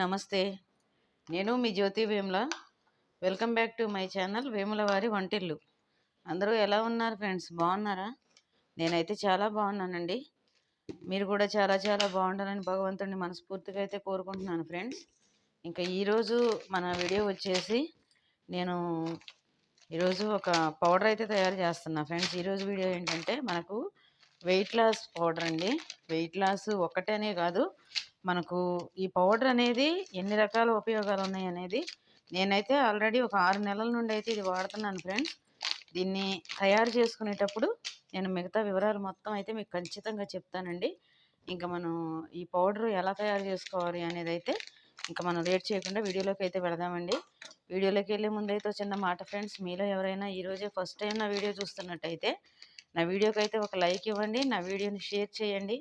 నమస్తే. నేను మీ Jyothi Vemula. Welcome back to my channel Vemula వారి వంటిల్లు. అందరూ ఎలా ఉన్నారు ఫ్రెండ్స్? బాగున్నారా? నేనైతే చాలా బాగున్నానండి. మీరు కూడా చాలా చాలా బాగుండాలని భగవంతుడిని మనస్ఫూర్తిగా అయితే కోరుకుంటున్నాను ఫ్రెండ్స్. ఇంకా ఈరోజు మన వీడియో వచ్చేసి నేను ఈరోజు ఒక పౌడర్ అయితే తయారు చేస్తున్నా ఫ్రెండ్స్. ఈరోజు వీడియో ఏంటంటే మనకు వెయిట్ లాస్ పౌడర్ అండి. వెయిట్ లాస్ ఒక్కటేనే కాదు మనకు ఈ పౌడర్ అనేది ఎన్ని రకాల ఉపయోగాలు ఉన్నాయి అనేది నేనైతే ఆల్రెడీ ఒక ఆరు నెలల నుండి అయితే ఇది వాడుతున్నాను ఫ్రెండ్స్. దీన్ని తయారు చేసుకునేటప్పుడు నేను మిగతా వివరాలు మొత్తం అయితే మీకు ఖచ్చితంగా చెప్తానండి. ఇంకా మనం ఈ పౌడర్ ఎలా తయారు చేసుకోవాలి అనేది అయితే ఇంకా మనం లేట్ చేయకుండా వీడియోలోకి అయితే వెళదామండి. వీడియోలోకి వెళ్ళే ముందైతే చిన్న మాట ఫ్రెండ్స్. మీలో ఎవరైనా ఈరోజే ఫస్ట్ టైం నా వీడియో చూస్తున్నట్టయితే నా వీడియోకి అయితే ఒక లైక్ ఇవ్వండి. నా వీడియోని షేర్ చేయండి.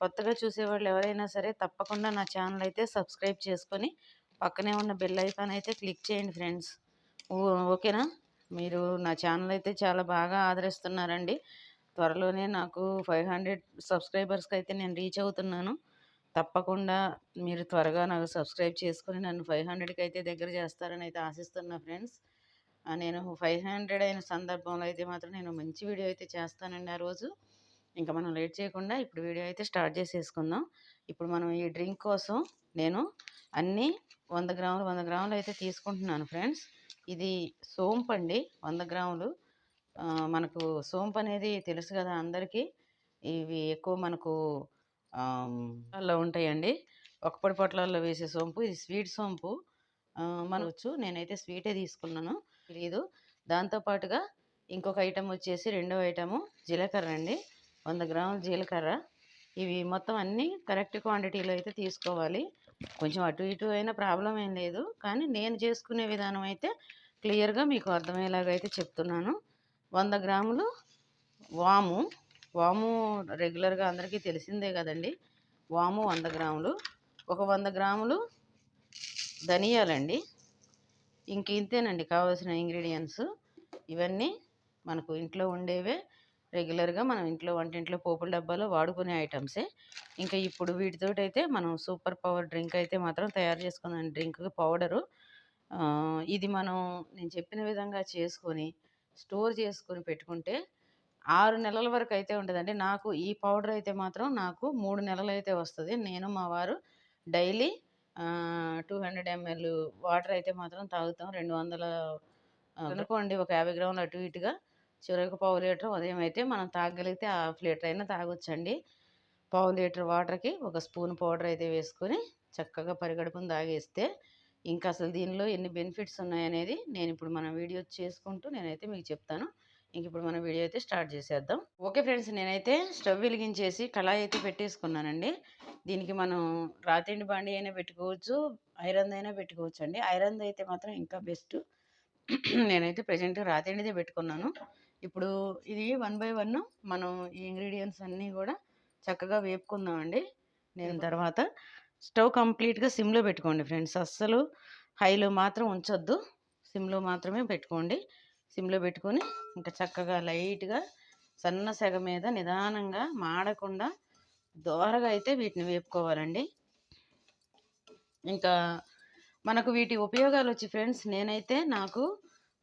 కొత్తగా చూసేవాళ్ళు ఎవరైనా సరే తప్పకుండా నా ఛానల్ అయితే సబ్స్క్రైబ్ చేసుకొని పక్కనే ఉన్న బెల్ ఐకాన్ అయితే క్లిక్ చేయండి ఫ్రెండ్స్. ఓకేనా? మీరు నా ఛానల్ అయితే చాలా బాగా ఆదరిస్తున్నారండి. త్వరలోనే నాకు ఫైవ్ హండ్రెడ్ సబ్స్క్రైబర్స్కి అయితే నేను రీచ్ అవుతున్నాను. తప్పకుండా మీరు త్వరగా నాకు సబ్స్క్రైబ్ చేసుకొని నన్ను ఫైవ్ హండ్రెడ్కి అయితే దగ్గర చేస్తారని అయితే ఆశిస్తున్నా ఫ్రెండ్స్. నేను ఫైవ్ హండ్రెడ్ అయిన సందర్భంలో అయితే మాత్రం నేను మంచి వీడియో అయితే చేస్తానండి ఆ రోజు. ఇంకా మనం లేట్ చేయకుండా ఇప్పుడు వీడియో అయితే స్టార్ట్ చేసేసుకుందాం. ఇప్పుడు మనం ఈ డ్రింక్ కోసం నేను అన్నీ వంద గ్రాములు వంద గ్రాములు అయితే తీసుకుంటున్నాను ఫ్రెండ్స్. ఇది సోంపు అండి వంద గ్రాములు. మనకు సోంపు అనేది తెలుసు కదా అందరికీ. ఇవి ఎక్కువ మనకు అలా ఉంటాయండి. ఒక పొడి పొట్లాల్లో వేసే సోంపు ఇది స్వీట్ సోంపు. మనవచ్చు నేనైతే స్వీటే తీసుకున్నాను తెలియదు దాంతోపాటుగా ఇంకొక ఐటెం వచ్చేసి రెండో ఐటము జీలకర్ర అండి. వంద గ్రాముల జీలకర్ర. ఇవి మొత్తం అన్నీ కరెక్ట్ క్వాంటిటీలో అయితే తీసుకోవాలి. కొంచెం అటు ఇటు అయినా ప్రాబ్లం ఏం లేదు. కానీ నేను చేసుకునే విధానం అయితే క్లియర్గా మీకు అర్థమయ్యేలాగా అయితే చెప్తున్నాను. వంద గ్రాములు వాము. వాము రెగ్యులర్గా అందరికీ తెలిసిందే కదండి. వాము వంద గ్రాములు. ఒక వంద గ్రాములు ధనియాలండి. ఇంక ఇంతేనండి కావాల్సిన ఇంగ్రీడియంట్స్. ఇవన్నీ మనకు ఇంట్లో ఉండేవే. రెగ్యులర్గా మనం ఇంట్లో వంటింట్లో పోపుల డబ్బాలో వాడుకునే ఐటమ్సే. ఇంకా ఇప్పుడు వీటితోటి అయితే మనం సూపర్ పవర్ డ్రింక్ అయితే మాత్రం తయారు చేసుకుందాం డ్రింక్ పౌడరు. ఇది మనం నేను చెప్పిన విధంగా చేసుకొని స్టోర్ చేసుకొని పెట్టుకుంటే ఆరు నెలల వరకు అయితే ఉంటుందండి. నాకు ఈ పౌడర్ అయితే మాత్రం నాకు మూడు నెలలు అయితే వస్తుంది. నేను మా వారు daily two hundred ML water అయితే మాత్రం తాగుతాం. రెండు వందల అనుకోండి ఒక యాభై గ్రాములు అటు ఇటుగా. చివరికి పావు లీటర్ ఉదయం అయితే మనం తాగగలిగితే హాఫ్ లీటర్ అయినా తాగొచ్చండి. పావు లీటర్ వాటర్కి ఒక స్పూన్ పౌడర్ అయితే వేసుకొని చక్కగా పరిగడుపుని తాగేస్తే ఇంకా అసలు దీనిలో ఎన్ని బెనిఫిట్స్ ఉన్నాయనేది నేను ఇప్పుడు మనం వీడియో చేసుకుంటూ నేనైతే మీకు చెప్తాను. ఇంక ఇప్పుడు మన వీడియో అయితే స్టార్ట్ చేసేద్దాం. ఓకే ఫ్రెండ్స్ నేనైతే స్టవ్ వెలిగించేసి కళాయి అయితే పెట్టేసుకున్నానండి. దీనికి మనం రాతిండి బాండి అయినా పెట్టుకోవచ్చు ఐరన్ అయినా పెట్టుకోవచ్చు అండి ఐరన్ అయితే మాత్రం ఇంకా బెస్ట్. నేనైతే ప్రజెంట్ రాతిండిదే పెట్టుకున్నాను. ఇప్పుడు ఇది వన్ బై వన్ మనం ఈ ఇంగ్రీడియంట్స్ అన్నీ కూడా చక్కగా వేపుకుందామండి. నేను తర్వాత స్టవ్ కంప్లీట్గా సిమ్లో పెట్టుకోండి ఫ్రెండ్స్. అస్సలు హైలో మాత్రం ఉంచొద్దు. సిమ్లో మాత్రమే పెట్టుకోండి. సిమ్లో పెట్టుకొని ఇంకా చక్కగా లైట్గా సన్న సెగ మీద నిదానంగా మాడకుండా దోరగా అయితే వీటిని వేపుకోవాలండి. ఇంకా మనకు వీటి ఉపయోగాలు వచ్చి ఫ్రెండ్స్ నేనైతే నాకు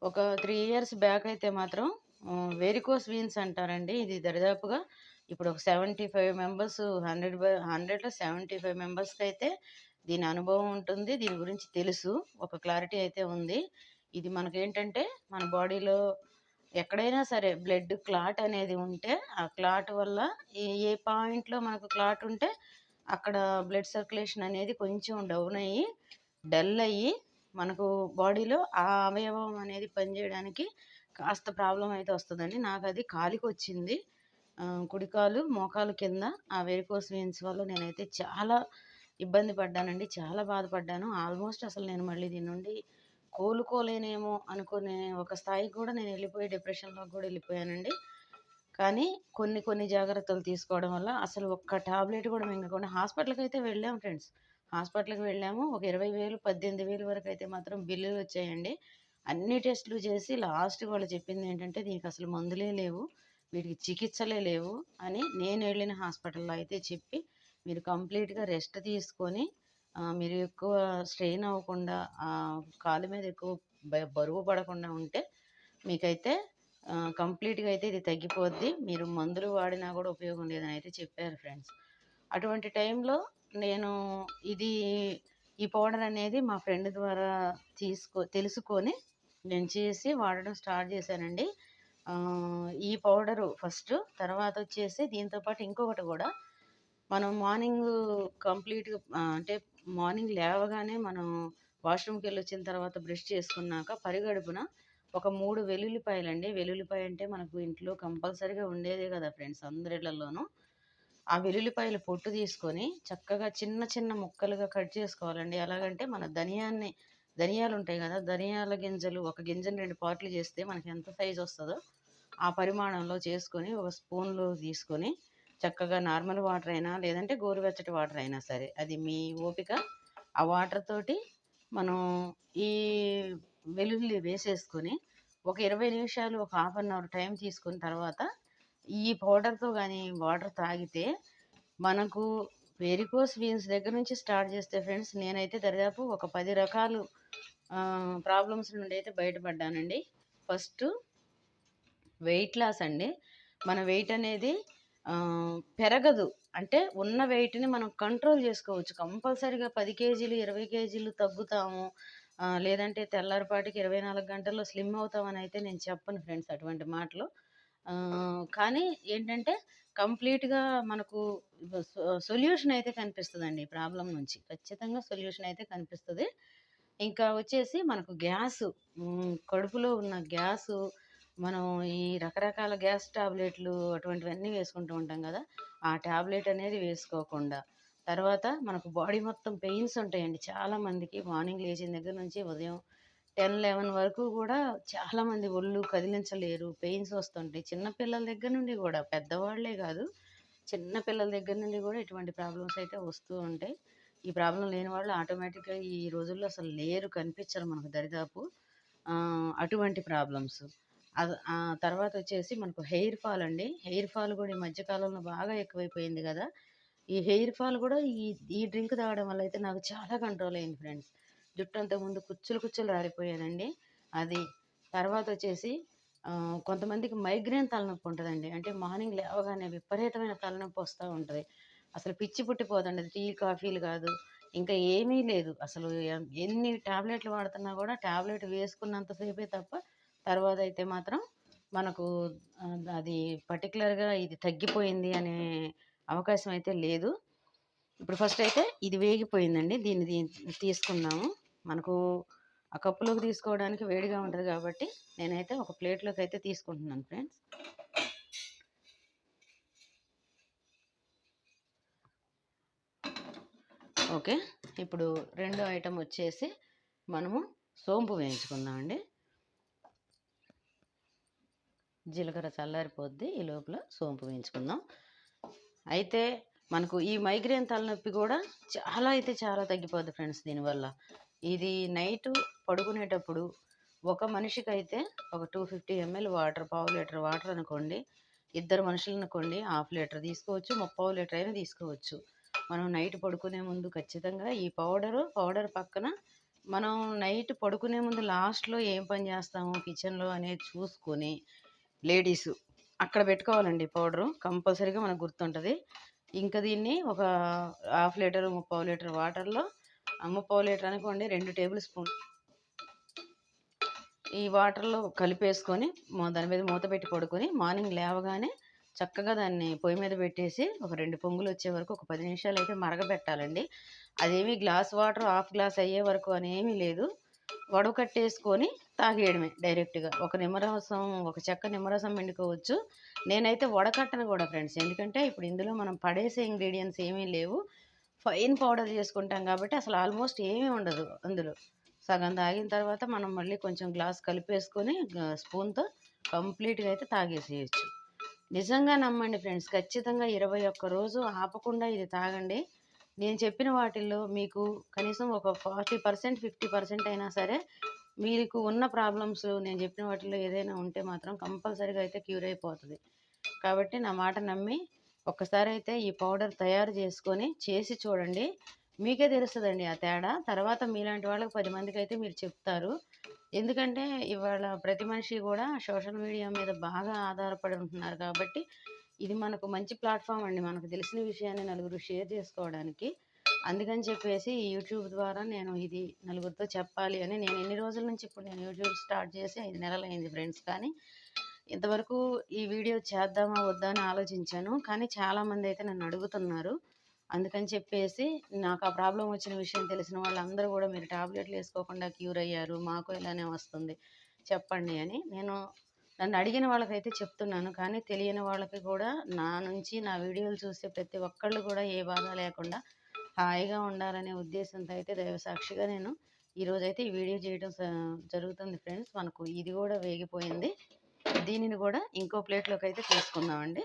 ఒక త్రీ ఇయర్స్ బ్యాక్ అయితే మాత్రం వెరికోస్ వీన్స్ అంటారండి. ఇది దరిదాపుగా ఇప్పుడు ఒక seventy five members hundred by హండ్రెడ్లో సెవెంటీ ఫైవ్ మెంబర్స్కి అయితే దీని అనుభవం ఉంటుంది. దీని గురించి తెలుసు. ఒక క్లారిటీ అయితే ఉంది. ఇది మనకేంటంటే మన బాడీలో ఎక్కడైనా సరే బ్లడ్ క్లాట్ అనేది ఉంటే ఆ క్లాట్ వల్ల ఏ ఏ పాయింట్లో మనకు క్లాట్ ఉంటే అక్కడ బ్లడ్ సర్క్యులేషన్ అనేది కొంచెం డౌన్ అయ్యి డల్ అయ్యి మనకు బాడీలో ఆ అవయవం అనేది పనిచేయడానికి కాస్త ప్రాబ్లం అయితే వస్తుందండి. నాకు అది కాలికి వచ్చింది కుడికాలు మోకాలు కింద ఆ వెరికోస్ వెయిన్స్ వల్ల నేనైతే చాలా ఇబ్బంది పడ్డానండి. చాలా బాధపడ్డాను. ఆల్మోస్ట్ అసలు నేను మళ్ళీ దీని నుండి కోలుకోలేనేమో అనుకునే ఒక స్థాయికి కూడా నేను వెళ్ళిపోయి డిప్రెషన్లోకి కూడా వెళ్ళిపోయానండి. కానీ కొన్ని కొన్ని జాగ్రత్తలు తీసుకోవడం వల్ల అసలు ఒక్క టాబ్లెట్ కూడా మింగకుండా హాస్పిటల్కి అయితే వెళ్ళాము ఫ్రెండ్స్. హాస్పిటల్కి వెళ్ళాము. ఒక ఇరవై వేలు పద్దెనిమిది వేలు వరకు అయితే మాత్రం బిల్లులు వచ్చాయండి. అన్ని టెస్టులు చేసి లాస్ట్ వాళ్ళు చెప్పింది ఏంటంటే దీనికి అసలు మందులే లేవు వీటికి చికిత్సలే లేవు అని నేను వెళ్ళిన హాస్పిటల్లో అయితే చెప్పి మీరు కంప్లీట్గా రెస్ట్ తీసుకొని మీరు ఎక్కువ స్ట్రెయిన్ అవ్వకుండా కాలు మీద ఎక్కువ బ- బరువు పడకుండా ఉంటే మీకైతే కంప్లీట్గా అయితే ఇది తగ్గిపోద్ది మీరు మందులు వాడినా కూడా ఉపయోగం లేదని అయితే చెప్పారు ఫ్రెండ్స్. అటువంటి టైంలో నేను ఇది ఈ పౌడర్ అనేది మా ఫ్రెండ్ ద్వారా తీసుకో తెలుసుకొని నేను చేసి వాడడం స్టార్ట్ చేశానండి. ఈ పౌడరు ఫస్ట్ తర్వాత వచ్చేసి దీంతో పాటు ఇంకొకటి కూడా. మనం మార్నింగ్ కంప్లీట్గా అంటే మార్నింగ్ లేవగానే మనం వాష్రూమ్కి వెళ్ళి వచ్చిన తర్వాత బ్రష్ చేసుకున్నాక పరిగడుపున ఒక మూడు వెల్లుల్లిపాయలండి. వెల్లుల్లిపాయ అంటే మనకు ఇంట్లో కంపల్సరీగా ఉండేదే కదా ఫ్రెండ్స్ అందరిళ్ళలోనూ. ఆ వెల్లుల్లిపాయలు పొట్టు తీసుకొని చక్కగా చిన్న చిన్న ముక్కలుగా కట్ చేసుకోవాలండి. ఎలాగంటే మన ధనియాన్ని ధనియాలు ఉంటాయి కదా! ధనియాల గింజలు ఒక గింజను రెండు పార్ట్లు చేస్తే మనకి ఎంత సైజు వస్తుందో ఆ పరిమాణంలో చేసుకొని ఒక స్పూన్లో తీసుకొని చక్కగా నార్మల్ వాటర్ అయినా లేదంటే గోరువెచ్చటి వాటర్ అయినా సరే అది మీ ఓపిక. ఆ వాటర్ తోటి మనం ఈ వెల్లుల్లి వేసేసుకొని ఒక ఇరవై నిమిషాలు ఒక హాఫ్ అన్ అవర్ టైం తీసుకున్న తర్వాత ఈ పౌడర్తో కానీ వాటర్ తాగితే మనకు వెరికోస్ వీన్స్ దగ్గర నుంచి స్టార్ట్ చేస్తే ఫ్రెండ్స్ నేనైతే దరిదాపు ఒక పది రకాలు ప్రాబ్లమ్స్ నుండి అయితే బయటపడ్డానండి. ఫస్ట్ వెయిట్ లాస్ అండి. మన వెయిట్ అనేది పెరగదు. అంటే ఉన్న వెయిట్ని మనం కంట్రోల్ చేసుకోవచ్చు. కంపల్సరీగా పది కేజీలు ఇరవై కేజీలు తగ్గుతాము. లేదంటే తెల్లారిపాటికి ఇరవై నాలుగు గంటల్లో స్లిమ్ అవుతామని అయితే నేను చెప్పను ఫ్రెండ్స్ అటువంటి మాటలు. కానీ ఏంటంటే కంప్లీట్గా మనకు సొల్యూషన్ అయితే కనిపిస్తుందండి ఈ ప్రాబ్లం నుంచి. ఖచ్చితంగా సొల్యూషన్ అయితే కనిపిస్తుంది. ఇంకా వచ్చేసి మనకు గ్యాసు కడుపులో ఉన్న గ్యాసు మనం ఈ రకరకాల గ్యాస్ టాబ్లెట్లు అటువంటివన్నీ వేసుకుంటూ ఉంటాం కదా ఆ టాబ్లెట్ అనేది వేసుకోకుండా. తర్వాత మనకు బాడీ మొత్తం పెయిన్స్ ఉంటాయండి. చాలా మందికి మార్నింగ్ లేచిన దగ్గర నుంచి ఉదయం టెన్ లెవెన్ వరకు కూడా చాలా మంది ఒళ్ళు కదిలించలేరు పెయిన్స్ వస్తుంటాయి. చిన్నపిల్లల దగ్గర నుండి కూడా పెద్దవాళ్ళే కాదు చిన్న పిల్లల దగ్గర నుండి కూడా ఇటువంటి ప్రాబ్లమ్స్ అయితే వస్తూ ఉంటాయి. ఈ ప్రాబ్లం లేని వాళ్ళు ఆటోమేటిక్గా ఈ రోజుల్లో అసలు లేరు కనిపించరు మనకు దరిదాపు. అటువంటి ప్రాబ్లమ్స్. తర్వాత వచ్చేసి మనకు హెయిర్ ఫాల్ అండి. హెయిర్ ఫాల్ కూడా ఈ మధ్యకాలంలో బాగా ఎక్కువైపోయింది కదా. ఈ హెయిర్ ఫాల్ కూడా ఈ ఈ డ్రింక్ తాగడం వల్ల అయితే నాకు చాలా కంట్రోల్ అయింది ఫ్రెండ్స్. జుట్టు అంత ముందు కుచ్చులు కుచ్చులు రాలిపోయేదండి అది తర్వాత వచ్చేసి కొంతమందికి మైగ్రేన్ తలనొప్పి ఉంటుందండి. అంటే మార్నింగ్ లేవగానే విపరీతమైన తలనొప్పి వస్తూ ఉంటుంది. అసలు పిచ్చి పుట్టిపోదండి. అది టీ కాఫీలు కాదు. ఇంకా ఏమీ లేదు. అసలు ఎన్ని టాబ్లెట్లు వాడుతున్నా కూడా టాబ్లెట్ వేసుకున్నంతసేపే తప్ప తర్వాత అయితే మాత్రం మనకు అది పర్టికులర్గా ఇది తగ్గిపోయింది అనే అవకాశం అయితే లేదు. ఇప్పుడు ఫస్ట్ అయితే ఇది వేగిపోయిందండి. దీన్ని తీసుకున్నాము. మనకు ఆ కప్పులోకి తీసుకోవడానికి వేడిగా ఉంటుంది కాబట్టి నేనైతే ఒక ప్లేట్లోకి అయితే తీసుకుంటున్నాను ఫ్రెండ్స్. ఓకే ఇప్పుడు రెండో ఐటెం వచ్చేసి మనము సోంపు వేయించుకుందామండి. జీలకర్ర చల్లారిపోద్ది ఈ లోపల సోంపు వేయించుకుందాం. అయితే మనకు ఈ మైగ్రేన్ తలనొప్పి కూడా చాలా అయితే చాలా తగ్గిపోద్ది ఫ్రెండ్స్ దీనివల్ల. ఇది నైట్ పడుకునేటప్పుడు ఒక మనిషికి అయితే ఒక టూ ఫిఫ్టీ ఎంఎల్ వాటర్ పావు లీటర్ వాటర్ అనుకోండి. ఇద్దరు మనుషులు అనుకోండి హాఫ్ లీటర్ తీసుకోవచ్చు ముప్పావు లీటర్ అయినా తీసుకోవచ్చు. మనం నైట్ పడుకునే ముందు ఖచ్చితంగా ఈ పౌడరు పౌడర్ పక్కన మనం నైట్ పడుకునే ముందు లాస్ట్లో ఏం పని చేస్తాము కిచెన్లో అనేది చూసుకొని లేడీస్ అక్కడ పెట్టుకోవాలండి పౌడరు. కంపల్సరీగా మనకు గుర్తుంటుంది. ఇంకా దీన్ని ఒక హాఫ్ లీటర్ ముప్పావు లీటర్ వాటర్లో ముప్పావు లీటర్ అనుకోండి రెండు టేబుల్ స్పూన్. ఈ వాటర్లో కలిపేసుకొని దాని మీద మూత పెట్టి పడుకొని మార్నింగ్ లేవగానే చక్కగా దాన్ని పొయ్యి మీద పెట్టేసి ఒక రెండు పొంగులు వచ్చే వరకు ఒక పది నిమిషాలు అయితే మరగబెట్టాలండి. అదేమి గ్లాస్ వాటర్ హాఫ్ గ్లాస్ అయ్యే వరకు అనేమీ లేదు. వడకట్టేసుకొని తాగేయడమే డైరెక్ట్గా. ఒక నిమ్మరసం ఒక చెక్క నిమ్మరసం వండుకోవచ్చు నేనైతే వడకట్టను కూడా ఫ్రెండ్స్. ఎందుకంటే ఇప్పుడు ఇందులో మనం పడేసే ఇంగ్రీడియంట్స్ ఏమీ లేవు. ఫైన్ పౌడర్ చేసుకుంటాం కాబట్టి అసలు ఆల్మోస్ట్ ఏమీ ఉండదు అందులో. సగం తాగిన తర్వాత మనం మళ్ళీ కొంచెం గ్లాస్ కలిపేసుకొని స్పూన్తో కంప్లీట్గా అయితే తాగేసేయచ్చు. నిజంగా నమ్మండి ఫ్రెండ్స్ ఖచ్చితంగా ఇరవై ఒక్క రోజు ఆపకుండా ఇది తాగండి. నేను చెప్పిన వాటిల్లో మీకు కనీసం ఒక ఫార్టీ పర్సెంట్ ఫిఫ్టీ పర్సెంట్ అయినా సరే మీకు ఉన్న ప్రాబ్లమ్స్ నేను చెప్పిన వాటిల్లో ఏదైనా ఉంటే మాత్రం కంపల్సరీగా అయితే క్యూర్ అయిపోతుంది. కాబట్టి నా మాట నమ్మి ఒక్కసారి అయితే ఈ పౌడర్ తయారు చేసుకొని చేసి చూడండి. మీకే తెలుస్తుందండి ఆ తేడా. తర్వాత మీలాంటి వాళ్ళకి పది మందికి అయితే మీరు చెప్తారు. ఎందుకంటే ఇవాళ ప్రతి మనిషి కూడా సోషల్ మీడియా మీద బాగా ఆధారపడి ఉంటున్నారు కాబట్టి ఇది మనకు మంచి ప్లాట్ఫామ్ అండి. మనకు తెలిసిన విషయాన్ని నలుగురు షేర్ చేసుకోవడానికి. అందుకని చెప్పేసి యూట్యూబ్ ద్వారా నేను ఇది నలుగురితో చెప్పాలి అని నేను ఎన్ని రోజుల నుంచి ఇప్పుడు నేను యూట్యూబ్ స్టార్ట్ చేసి ఐదు నెలలు అయింది ఫ్రెండ్స్ కానీ ఇంతవరకు ఈ వీడియో చేద్దామా వద్దా అని ఆలోచించాను. కానీ చాలామంది అయితే నన్ను అడుగుతున్నారు. అందుకని చెప్పేసి నాకు ఆ ప్రాబ్లం వచ్చిన విషయం తెలిసిన వాళ్ళందరూ కూడా మీరు టాబ్లెట్లు వేసుకోకుండా క్యూర్ అయ్యారు మాకు ఇలానే వస్తుంది చెప్పండి అని నేను నన్ను అడిగిన వాళ్ళకైతే చెప్తున్నాను. కానీ తెలియని వాళ్ళకి కూడా నా నుంచి నా వీడియోలు చూసే ప్రతి ఒక్కళ్ళు కూడా ఏ బాధ లేకుండా హాయిగా ఉండాలనే ఉద్దేశంతో అయితే దైవసాక్షిగా నేను ఈరోజైతే ఈ వీడియో చేయడం జరుగుతుంది ఫ్రెండ్స్. మనకు ఇది కూడా వేగిపోయింది. దీనిని కూడా ఇంకో ప్లేట్లోకి అయితే తీసుకుందామండి.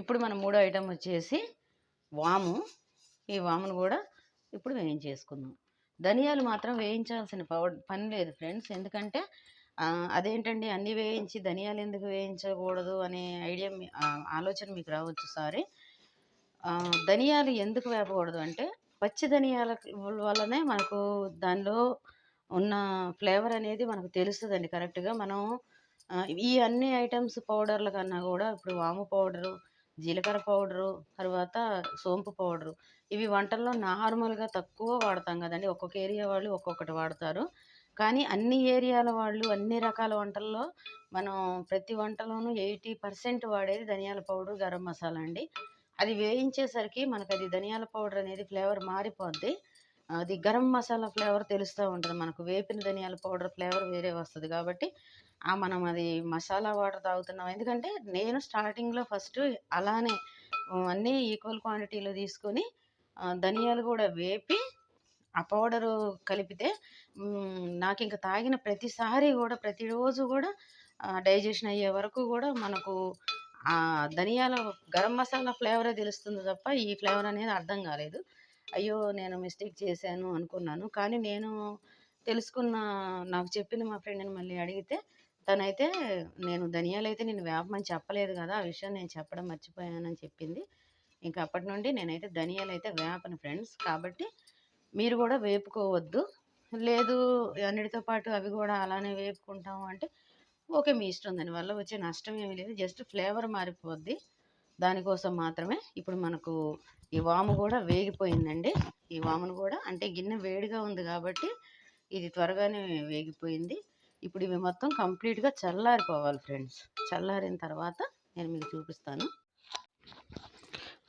ఇప్పుడు మన మూడో ఐటెం వచ్చేసి వాము. ఈ వామును కూడా ఇప్పుడు వేయించేసుకుందాం. ధనియాలు మాత్రం వేయించాల్సిన పని లేదు ఫ్రెండ్స్. ఎందుకంటే అదేంటండి? అన్నీ వేయించి ధనియాలు ఎందుకు వేయించకూడదు అనే ఐడియా ఆలోచన మీకు రావచ్చు సారీ. ధనియాలు ఎందుకు వేపకూడదు అంటే పచ్చి ధనియాల వల్లనే మనకు దానిలో ఉన్న ఫ్లేవర్ అనేది మనకు తెలుస్తుందండి కరెక్ట్గా. మనం ఈ అన్ని ఐటమ్స్ పౌడర్ల కన్నా కూడా ఇప్పుడు వాము పౌడరు జీలకర్ర పౌడరు తర్వాత సోంపు పౌడరు ఇవి వంటల్లో నార్మల్గా తక్కువ వాడతాం కదండి. ఒక్కొక్క ఏరియా వాళ్ళు ఒక్కొక్కటి వాడతారు. కానీ అన్ని ఏరియాల వాళ్ళు అన్ని రకాల వంటల్లో మనం ప్రతి వంటలోనూ ఎయిటీ పర్సెంట్ వాడేది ధనియాల పౌడర్ గరం మసాలా అండి. అది వేయించేసరికి మనకు అది ధనియాల పౌడర్ అనేది ఫ్లేవర్ మారిపోద్ది. అది గరం మసాలా ఫ్లేవర్ తెలుస్తూ ఉంటుంది. మనకు వేపిన ధనియాల పౌడర్ ఫ్లేవర్ వేరే వస్తుంది కాబట్టి ఆ మనం అది మసాలా వాటర్ తాగుతున్నాం. ఎందుకంటే నేను స్టార్టింగ్లో ఫస్ట్ అలానే అన్నీ ఈక్వల్ క్వాంటిటీలో తీసుకొని ధనియాలు కూడా వేపి ఆ పౌడరు కలిపితే నాకు ఇంకా తాగిన ప్రతిసారి కూడా ప్రతిరోజు కూడా డైజెషన్ అయ్యే వరకు కూడా మనకు ధనియాల గరం మసాలా ఫ్లేవరే తెలుస్తుంది తప్ప ఈ ఫ్లేవర్ అనేది అర్థం కాలేదు. అయ్యో నేను మిస్టేక్ చేశాను అనుకున్నాను. కానీ నేను తెలుసుకున్న నాకు చెప్పిన మా ఫ్రెండ్ని మళ్ళీ అడిగితే తనైతే నేను ధనియాలు అయితే నేను వేపమని చెప్పలేదు కదా ఆ విషయం నేను చెప్పడం మర్చిపోయానని చెప్పింది. ఇంకా అప్పటి నుండి నేనైతే ధనియాలు అయితే వేపను ఫ్రెండ్స్. కాబట్టి మీరు కూడా వేపుకోవద్దు. లేదు అన్నిటితో పాటు అవి కూడా అలానే వేపుకుంటాము అంటే ఓకే మీ ఇష్టం. దానివల్ల వచ్చే నష్టం ఏమీ లేదు. జస్ట్ ఫ్లేవర్ మారిపోద్ది. దానికోసం మాత్రమే ఇప్పుడు మనకు ఈ వాము కూడా వేగిపోయిందండి. ఈ వామును కూడా అంటే గిన్నె వేడిగా ఉంది కాబట్టి ఇది త్వరగానే వేగిపోయింది. ఇప్పుడు ఇవి మొత్తం కంప్లీట్గా చల్లారిపోవాలి ఫ్రెండ్స్. చల్లారిన తర్వాత నేను మీకు చూపిస్తాను.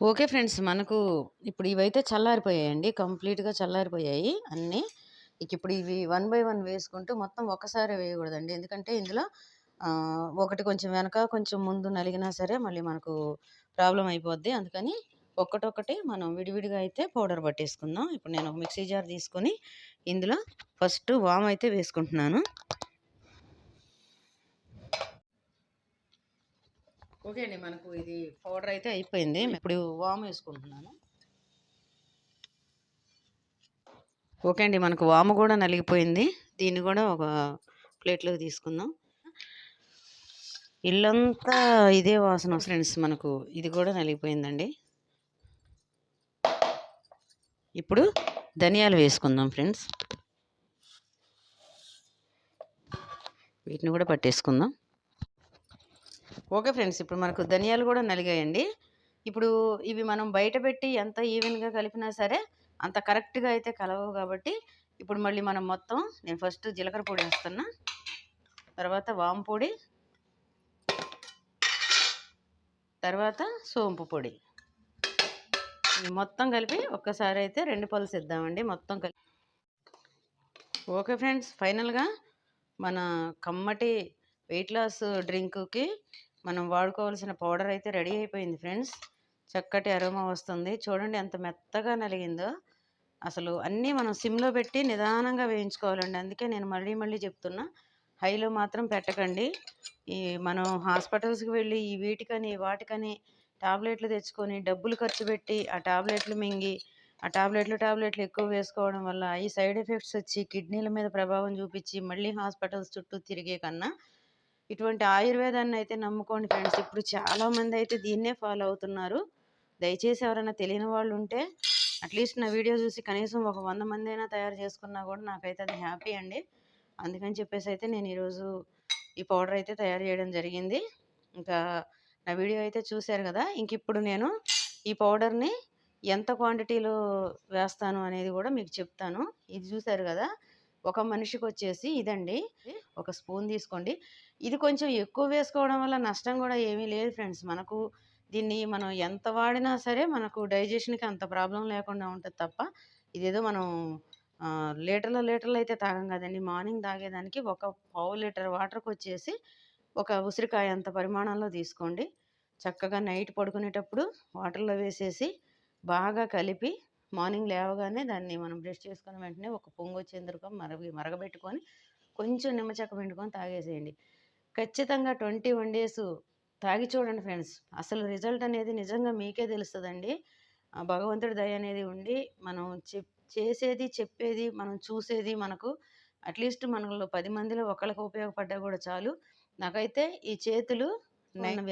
ఓకే ఫ్రెండ్స్ మనకు ఇప్పుడు ఇవైతే చల్లారిపోయాయండి. కంప్లీట్గా చల్లారిపోయాయి అన్నీ. ఇక ఇప్పుడు ఇవి వన్ బై వన్ వేసుకుంటూ మొత్తం ఒకసారి వేయకూడదండి. ఎందుకంటే ఇందులో ఒకటి కొంచెం వెనక కొంచెం ముందు నలిగినా సరే మళ్ళీ మనకు ప్రాబ్లం అయిపోద్ది. అందుకని ఒక్కటొక్కటి మనం విడివిడిగా అయితే పౌడర్ పట్టేసుకుందాం. ఇప్పుడు నేను మిక్సీ జార్ తీసుకొని ఇందులో ఫస్ట్ వామ్ అయితే వేసుకుంటున్నాను. ఓకే అండి. మనకు ఇది పౌడర్ అయితే అయిపోయింది. ఇప్పుడు వామ్ వేసుకుంటున్నాను. ఓకే అండి. మనకు వాము కూడా నలిగిపోయింది. దీన్ని కూడా ఒక ప్లేట్లోకి తీసుకుందాం. ఇల్లంతా ఇదే వాసన ఫ్రెండ్స్ మనకు. ఇది కూడా నలిగిపోయిందండి. ఇప్పుడు ధనియాలు వేసుకుందాం ఫ్రెండ్స్. వీటిని కూడా పట్టేసుకుందాం. ఓకే ఫ్రెండ్స్ ఇప్పుడు మనకు ధనియాలు కూడా నలిగాయండి. ఇప్పుడు ఇవి మనం బయట పెట్టి ఎంత ఈవెన్గా కలిపినా సరే అంత కరెక్ట్గా అయితే కలవవు కాబట్టి ఇప్పుడు మళ్ళీ మనం మొత్తం నేను ఫస్ట్ జీలకర్ర పొడి వేస్తున్నా. తర్వాత వాము పొడి తర్వాత సోంపు పొడి. మొత్తం కలిపి ఒక్కసారి అయితే రెండు పలుసు ఇద్దామండి మొత్తం కలిపి. ఓకే ఫ్రెండ్స్ ఫైనల్గా మన కమ్మటి వెయిట్ లాస్ డ్రింక్కి మనం వాడుకోవాల్సిన పౌడర్ అయితే రెడీ అయిపోయింది ఫ్రెండ్స్. చక్కటి అరోమా వస్తుంది. చూడండి ఎంత మెత్తగా నలిగిందో. అసలు అన్నీ మనం సిమ్లో పెట్టి నిదానంగా వేయించుకోవాలండి. అందుకే నేను మళ్ళీ మళ్ళీ చెప్తున్నా హైలో మాత్రం పెట్టకండి. ఈ మనం హాస్పిటల్స్కి వెళ్ళి ఈ వీటికని వాటికని టాబ్లెట్లు తెచ్చుకొని డబ్బులు ఖర్చు పెట్టి ఆ టాబ్లెట్లు మింగి ఆ టాబ్లెట్లు టాబ్లెట్లు ఎక్కువ వేసుకోవడం వల్ల ఈ సైడ్ ఎఫెక్ట్స్ వచ్చి కిడ్నీల మీద ప్రభావం చూపించి మళ్ళీ హాస్పిటల్స్ చుట్టూ తిరిగే కన్నా ఇటువంటి ఆయుర్వేదాన్ని అయితే నమ్ముకోండి ఫ్రెండ్స్. ఇప్పుడు చాలామంది అయితే దీన్నే ఫాలో అవుతున్నారు. దయచేసి ఎవరైనా తెలియని వాళ్ళు ఉంటే అట్లీస్ట్ నా వీడియో చూసి కనీసం ఒక వంద మంది అయినా తయారు చేసుకున్నా కూడా నాకైతే అది హ్యాపీ అండి. అందుకని చెప్పేసి అయితే నేను ఈరోజు ఈ పౌడర్ అయితే తయారు చేయడం జరిగింది. ఇంకా నా వీడియో అయితే చూశారు కదా ఇంక ఇప్పుడు నేను ఈ పౌడర్ని ఎంత క్వాంటిటీలో వేస్తాను అనేది కూడా మీకు చెప్తాను. ఇది చూశారు కదా ఒక మనిషికి వచ్చేసి ఇదండి ఒక స్పూన్ తీసుకోండి. ఇది కొంచెం ఎక్కువ వేసుకోవడం వల్ల నష్టం కూడా ఏమీ లేదు ఫ్రెండ్స్. మనకు దీన్ని మనం ఎంత వాడినా సరే మనకు డైజెషన్కి అంత ప్రాబ్లం లేకుండా ఉంటుంది తప్ప ఇదేదో మనం లీటర్ల లీటర్లు అయితే తాగం కదండి. మార్నింగ్ తాగేదానికి ఒక పావు లీటర్ వాటర్కి వచ్చేసి ఒక ఉసిరికాయ అంత పరిమాణంలో తీసుకోండి. చక్కగా నైట్ పడుకునేటప్పుడు వాటర్లో వేసేసి బాగా కలిపి మార్నింగ్ లేవగానే దాన్ని మనం బ్రష్ చేసుకున్న వెంటనే ఒక పొంగు వచ్చేందుకు మరగ మరగబెట్టుకొని కొంచెం నిమ్మచక్క పిండుకొని తాగేసేయండి. ఖచ్చితంగా ట్వంటీ వన్ డేస్ తాగి చూడండి ఫ్రెండ్స్. అసలు రిజల్ట్ అనేది నిజంగా మీకే తెలుస్తుందండి. భగవంతుడి దయ అనేది ఉండి మనం చెప్ చేసేది చెప్పేది మనం చూసేది మనకు అట్లీస్ట్ మనలో పది మందిలో ఒకళ్ళకి ఉపయోగపడ్డా కూడా చాలు. నాకైతే ఈ చేతులు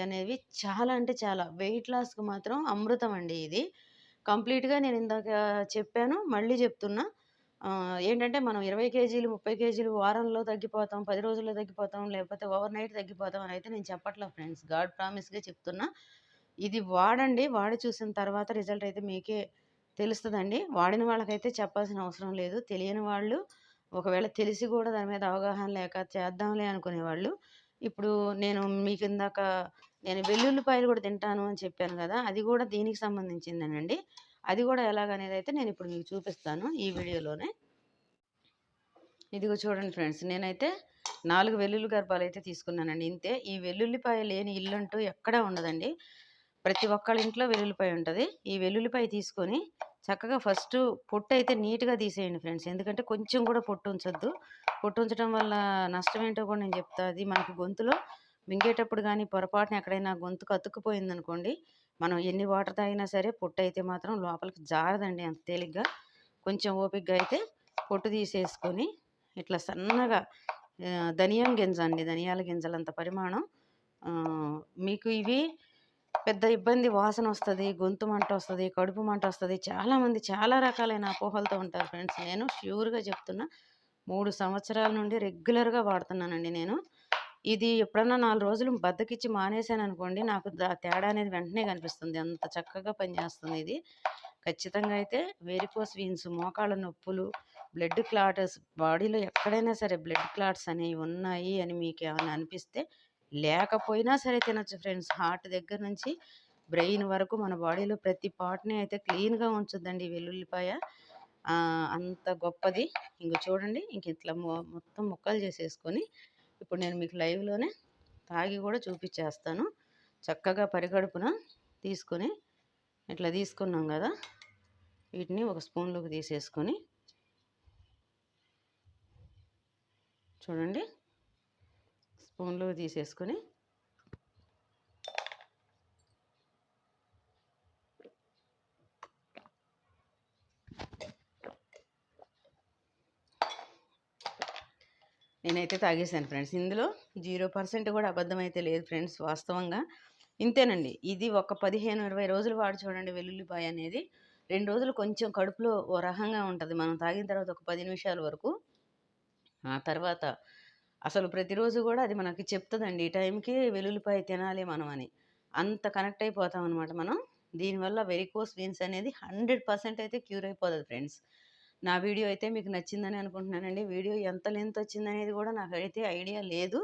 అనేవి చాలా అంటే చాలా. వెయిట్ లాస్కి మాత్రం అమృతం అండి ఇది. కంప్లీట్గా నేను ఇందాక చెప్పాను మళ్ళీ చెప్తున్నా. ఏంటంటే మనం ఇరవై కేజీలు ముప్పై కేజీలు వారంలో తగ్గిపోతాం పది రోజుల్లో తగ్గిపోతాం లేకపోతే ఓవర్ నైట్ తగ్గిపోతాం అని అయితే నేను చెప్పట్లేదు ఫ్రెండ్స్. గాడ్ ప్రామిస్గా చెప్తున్నా. ఇది వాడండి. వాడి చూసిన తర్వాత రిజల్ట్ అయితే మీకే తెలుస్తుందండి. వాడిన వాళ్ళకైతే చెప్పాల్సిన అవసరం లేదు. తెలియని వాళ్ళు ఒకవేళ తెలిసి కూడా దాని మీద అవగాహన లేక చేద్దాంలే అనుకునేవాళ్ళు ఇప్పుడు నేను మీకు ఇందాక నేను వెల్లుల్లిపాయలు కూడా తింటాను అని చెప్పాను కదా అది కూడా దీనికి సంబంధించిందేనండి. అది కూడా ఎలాగనేది అయితే నేను ఇప్పుడు మీకు చూపిస్తాను ఈ వీడియోలోనే. ఇదిగో చూడండి ఫ్రెండ్స్ నేనైతే నాలుగు వెల్లుల్లి గర్భాలు అయితే తీసుకున్నానండి. ఇంతే ఈ వెల్లుల్లిపాయ లేని ఇల్లు అంటూ ఎక్కడా ఉండదండి. ప్రతి ఒక్కళ్ళ ఇంట్లో వెల్లుల్లిపాయ ఉంటుంది. ఈ వెల్లుల్లిపాయ తీసుకొని చక్కగా ఫస్ట్ పొట్టు అయితే నీట్గా తీసేయండి ఫ్రెండ్స్. ఎందుకంటే కొంచెం కూడా పొట్టు ఉంచొద్దు. పొట్టు ఉంచడం వల్ల నష్టం ఏంటో కూడా నేను చెప్తా. అది మనకు గొంతులో మింగేటప్పుడు కానీ పొరపాటున ఎక్కడైనా గొంతుకు అతుక్కుపోయింది అనుకోండి మనం ఎన్ని వాటర్ తాగినా సరే పొట్టు అయితే మాత్రం లోపలికి జారదండి అంత తేలిగ్గా. కొంచెం ఓపికగా అయితే పొట్టు తీసేసుకొని ఇట్లా సన్నగా ధనియం గింజ అండి. ధనియాల గింజలంత పరిమాణం మీకు ఇవి పెద్ద ఇబ్బంది వాసన వస్తుంది గొంతు మంట వస్తుంది కడుపు మంట వస్తుంది. చాలామంది చాలా రకాలైన అపోహలతో ఉంటారు ఫ్రెండ్స్. నేను ష్యూర్గా చెప్తున్నా మూడు సంవత్సరాల నుండి రెగ్యులర్గా వాడుతున్నానండి నేను. ఇది ఎప్పుడన్నా నాలుగు రోజులు బద్దకిచ్చి మానేశాను అనుకోండి నాకు తేడా అనేది వెంటనే కనిపిస్తుంది. అంత చక్కగా పనిచేస్తుంది ఇది. ఖచ్చితంగా అయితే వేరికోస్ వీన్స్ మోకాళ్ళ నొప్పులు బ్లడ్ క్లాట్స్ బాడీలో ఎక్కడైనా సరే బ్లడ్ క్లాట్స్ అనేవి ఉన్నాయి అని మీకు ఏమైనా అనిపిస్తే లేకపోయినా సరే తినచ్చు ఫ్రెండ్స్. హార్ట్ దగ్గర నుంచి బ్రెయిన్ వరకు మన బాడీలో ప్రతి పార్ట్ని అయితే క్లీన్గా ఉంచుద్దండి వెల్లుల్లిపాయ. అంత గొప్పది. ఇంక చూడండి ఇంక ఇట్లా మొత్తం ముక్కలు చేసేసుకొని ఇప్పుడు నేను మీకు లైవ్లోనే తాగి కూడా చూపించేస్తాను. చక్కగా పరిగడుపున తీసుకొని ఇట్లా తీసుకున్నాం కదా వీటిని ఒక స్పూన్లోకి తీసేసుకొని చూడండి. స్పూన్లో తీసేసుకొని నేనైతే తాగేసాను ఫ్రెండ్స్. ఇందులో జీరో పర్సెంట్ కూడా అబద్ధం అయితే లేదు ఫ్రెండ్స్ వాస్తవంగా. ఇంతేనండి. ఇది ఒక పదిహేను ఇరవై రోజులు వాడు చూడండి వెల్లుల్లిపాయ అనేది. రెండు రోజులు కొంచెం కడుపులో ఓ రకంగా ఉంటుంది. మనం తాగిన తర్వాత ఒక పది నిమిషాల వరకు. ఆ తర్వాత అసలు ప్రతిరోజు కూడా అది మనకి చెప్తుందండి. ఈ టైంకి వెల్లుల్లిపాయ తినాలి మనం అని. అంత కనెక్ట్ అయిపోతాం అనమాట మనం. దీనివల్ల వెరికోస్ వీన్స్ అనేది హండ్రెడ్ పర్సెంట్ అయితే క్యూర్ అయిపోతుంది ఫ్రెండ్స్. నా వీడియో అయితే మీకు నచ్చిందని అనుకుంటున్నానండి. వీడియో ఎంత లెంత్ వచ్చిందనేది కూడా నాకైతే ఐడియా లేదు.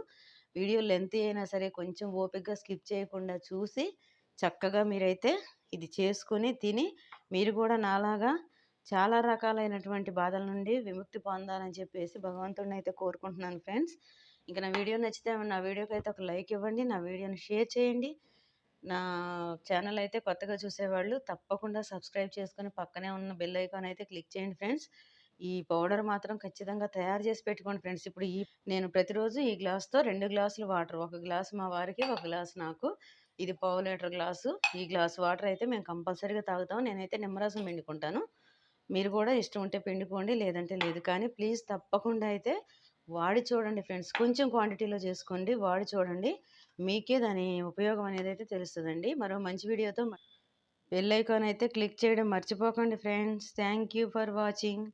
వీడియో లెంత్ అయినా సరే కొంచెం ఓపికగా స్కిప్ చేయకుండా చూసి చక్కగా మీరైతే ఇది చేసుకొని తిని మీరు కూడా నాలాగా చాలా రకాలైనటువంటి బాధల నుండి విముక్తి పొందాలని చెప్పేసి భగవంతుడిని అయితే కోరుకుంటున్నాను ఫ్రెండ్స్. ఇంకా నా వీడియో నచ్చితే నా వీడియోకి అయితే ఒక లైక్ ఇవ్వండి. నా వీడియోని షేర్ చేయండి. నా ఛానల్ అయితే కొత్తగా చూసేవాళ్ళు తప్పకుండా సబ్స్క్రైబ్ చేసుకుని పక్కనే ఉన్న బెల్ ఐకాన్ అయితే క్లిక్ చేయండి ఫ్రెండ్స్. ఈ పౌడర్ మాత్రం ఖచ్చితంగా తయారు చేసి పెట్టుకోండి ఫ్రెండ్స్. ఇప్పుడు ఈ నేను ప్రతిరోజు ఈ గ్లాస్తో రెండు గ్లాసులు వాటర్ ఒక గ్లాస్ మా వారికి ఒక గ్లాస్ నాకు. ఇది పావు లీటర్ గ్లాసు. ఈ గ్లాస్ వాటర్ అయితే మేము కంపల్సరీగా తాగుతాం. నేనైతే నిమ్మరసం పిండుకుంటాను. మీరు కూడా ఇష్టం ఉంటే పిండుకోండి లేదంటే లేదు. కానీ ప్లీజ్ తప్పకుండా అయితే వాడి చూడండి ఫ్రెండ్స్. కొంచెం క్వాంటిటీలో చేసుకోండి వాడి చూడండి. మీకే దాని ఉపయోగం అనేది అయితే తెలుస్తుందండి. మరో మంచి వీడియోతో బెల్ ఐకాన్ అయితే క్లిక్ చేయడం మర్చిపోకండి friends. Thank you for watching.